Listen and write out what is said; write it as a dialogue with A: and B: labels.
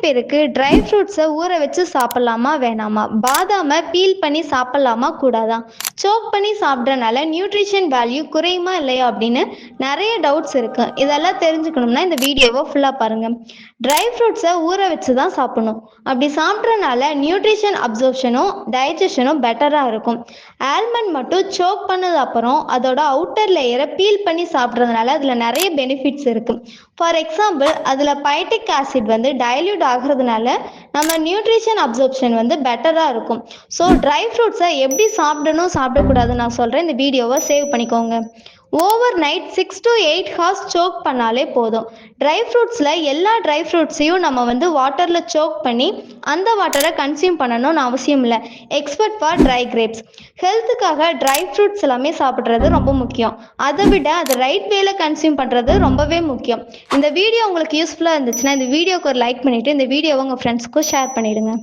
A: பேருக்கு ட்ரை ஃப்ரூட்ஸை ஊற வச்சு சாப்பிட்லாமா வேணாமா? பாதாமை பீல் பண்ணி சாப்பிட்லாமா? கூடாதா? சோக் பண்ணி சாப்பிட்றனால நியூட்ரிஷன் வேல்யூ குறையுமா இல்லையா அப்படின்னு நிறைய டவுட்ஸ் இருக்குது இதெல்லாம் தெரிஞ்சுக்கணும்னா இந்த வீடியோவை ஃபுல்லாக பாருங்கள் ட்ரை ஃப்ரூட்ஸை ஊற வச்சு தான் சாப்பிடணும். அப்படி சாப்பிட்றனால நியூட்ரிஷன் அப்சர்ப்ஷனும் டைஜஷனும் பெட்டராக இருக்கும். ஆல்மண்ட் மட்டும் சோக் பண்ணது அப்புறம் அதோட அவுட்டர் லேயரை பீல் பண்ணி சாப்பிட்றதுனால அதில் நிறைய பெனிஃபிட்ஸ் இருக்குது ஃபார் எக்ஸாம்பிள் அதில் பைட்டிக் ஆசிட் வந்து டைல்யூட் ஆகிறதுனால நம்ம நியூட்ரிஷன் அப்சர்ப்ஷன் வந்து பெட்டராக இருக்கும். ஸோ ட்ரை ஃப்ரூட்ஸை எப்படி சாப்பிடணும் சாப்பிடக்கூடாதுன்னு நான் சொல்கிறேன் இந்த வீடியோவை சேவ் பண்ணிக்கோங்க. Overnight six to eight hours soak பண்ணாலே போதும். ட்ரை ஃப்ரூட்ஸில் எல்லா ட்ரை ஃப்ரூட்ஸையும் நம்ம வந்து வாட்டரில் சோக் பண்ணி அந்த வாட்டரை கன்சியூம் பண்ணணும்னு அவசியம் இல்லை. எக்ஸ்பர்ட் ஃபார் ட்ரை கிரேப்ஸ் ஹெல்த்துக்காக ட்ரை ஃப்ரூட்ஸ் எல்லாமே சாப்பிட்றது ரொம்ப முக்கியம். அதை விட அது ரைட் வேல கன்சியூம் பண்ணுறது ரொம்பவே முக்கியம். இந்த வீடியோ உங்களுக்கு யூஸ்ஃபுல்லாக இருந்துச்சுன்னா இந்த வீடியோக்கு ஒரு லைக் பண்ணிவிட்டு இந்த வீடியோவை உங்கள் ஃப்ரெண்ட்ஸ்க்கும் ஷேர் பண்ணிவிடுங்க